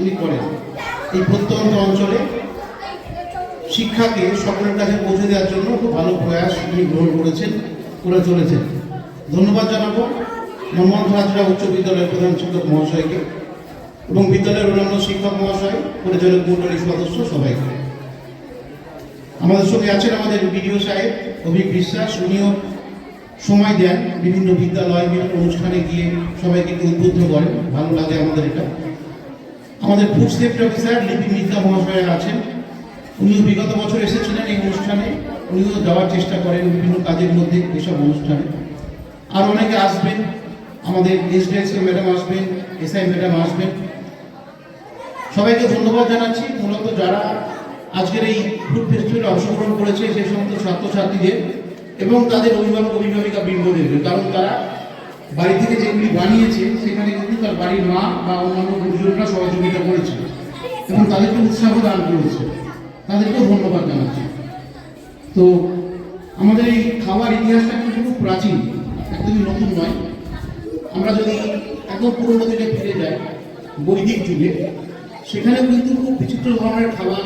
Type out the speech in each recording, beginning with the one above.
উনি করেন এই প্রত্যন্ত অঞ্চলে শিক্ষাকে সকলের কাছে পৌঁছে দেওয়ার জন্য খুব ভালো প্রয়াস উনি গ্রহণ করেছেন, করে চলেছেন। ধন্যবাদ জানাব হাজরা উচ্চ বিদ্যালয়ের প্রধান শিক্ষক মহাশয়কে এবং বিদ্যালয়ের অন্যান্য শিক্ষক মহাশয়, পরিচালক মন্ডলীর সদস্য সবাইকে। আমাদের সঙ্গে আছেন আমাদের বিডিও সাহেব অভিক বিশ্বাস, উনিও সময় দেন বিভিন্ন বিদ্যালয়, বিভিন্ন অনুষ্ঠানে গিয়ে সবাইকে উদ্বুদ্ধ করেন। ভালো লাগে আমাদের এটা। আমাদের food safety officer, Lipi Mitra মহাশয় আছেন। উনিও বিগত বছর এসেছিলেন এই অনুষ্ঠানে। উনিও যাওয়ার চেষ্টা করেন বিভিন্ন কাজের মধ্যে এসব অনুষ্ঠানে। আর অনেকে আসবেন। আমাদের এসডিএসকে ম্যাডাম আসবেন এসআই ম্যাডাম আসবেন। সবাইকে ধন্যবাদ জানাচ্ছি। মূলত যারা আজকের এই ফুড ফেস্টিভ্যালে অংশগ্রহণ করেছে, সেই সমস্ত ছাত্রছাত্রীদের এবং তাদের অভিভাবক অভিভাবিকা বৃন্দদের কারণ তারা বাড়ি থেকে যেগুলি বানিয়েছে, সেখানে কিন্তু তার বাড়ির মা বা অন্যান্য গুরুজনরা সহযোগিতা করেছে এবং তাদেরকে উৎসাহ দান করেছে। তাদেরকেও ধন্যবাদ জানাচ্ছি। তো আমাদের এই খাওয়ার ইতিহাসটা কিন্তু খুব প্রাচীন, একদমই নতুন নয়। আমরা যদি একদম পুরোনো দিনে ফিরে যাই, বৈদিক যুগে সেখানে কিন্তু খুব বিচিত্র ধরনের খাবার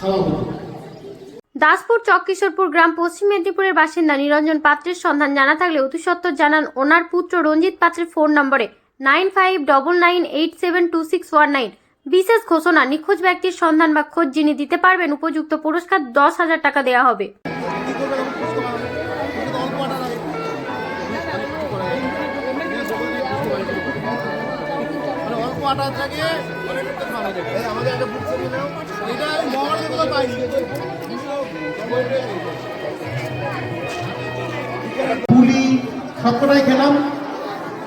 খাওয়া হতো। দাসপুর চককিশোরপুর গ্রাম, পশ্চিম মেদিনীপুরের বাসিন্দা নিরঞ্জন পাত্রের সন্ধান। জানা থাকলে অতি সত্বর জানান ওনার পুত্র রঞ্জিত পাত্রের ফোন নম্বরে nine five double nine eight seven two six one nine. বিশেষ ঘোষণা, নিখোঁজ ব্যক্তির সন্ধান বা খোঁজ যিনি দিতে পারবেন, উপযুক্ত পুরস্কার দশ হাজার টাকা দেওয়া হবে। মানে আমাদের একটা পুলি, সবকটাই খেলাম।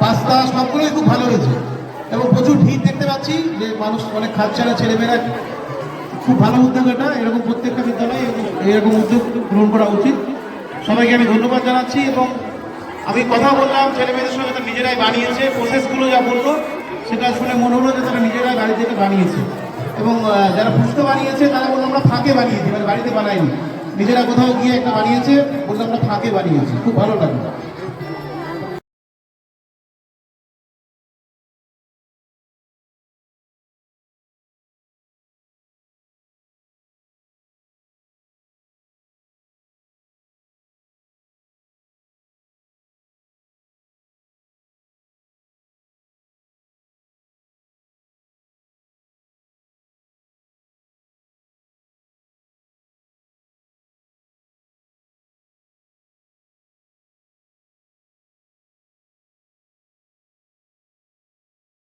পাস্তা, সবগুলোই খুব ভালো হয়েছে। এবং প্রচুর ভিড় দেখতে পাচ্ছি যে মানুষ অনেক খাচ্ছে না ছেলেমেয়েরা খুব ভালো উদ্যোগ এটা। এরকম প্রত্যেকটা বিদ্যালয়ে এরকম উদ্যোগ গ্রহণ করা উচিত। সবাইকে আমি ধন্যবাদ জানাচ্ছি এবং আমি কথা বললাম, ছেলেমেয়েদের সঙ্গে তারা নিজেরাই বানিয়েছে। প্রসেসগুলো যা বলল, সেটা শুনে মনে হলো যে তারা নিজেরাই বাড়ি থেকে বানিয়েছে। এবং যারা পুষ্ট বানিয়েছে, তারা বলল, আমরা ফাঁকে বানিয়েছি। মানে বাড়িতে বানাইনি। নিজেরা কোথাও গিয়ে একটা বানিয়েছে, বলল, আমরা ফাঁকে বানিয়েছি। খুব ভালো লাগল।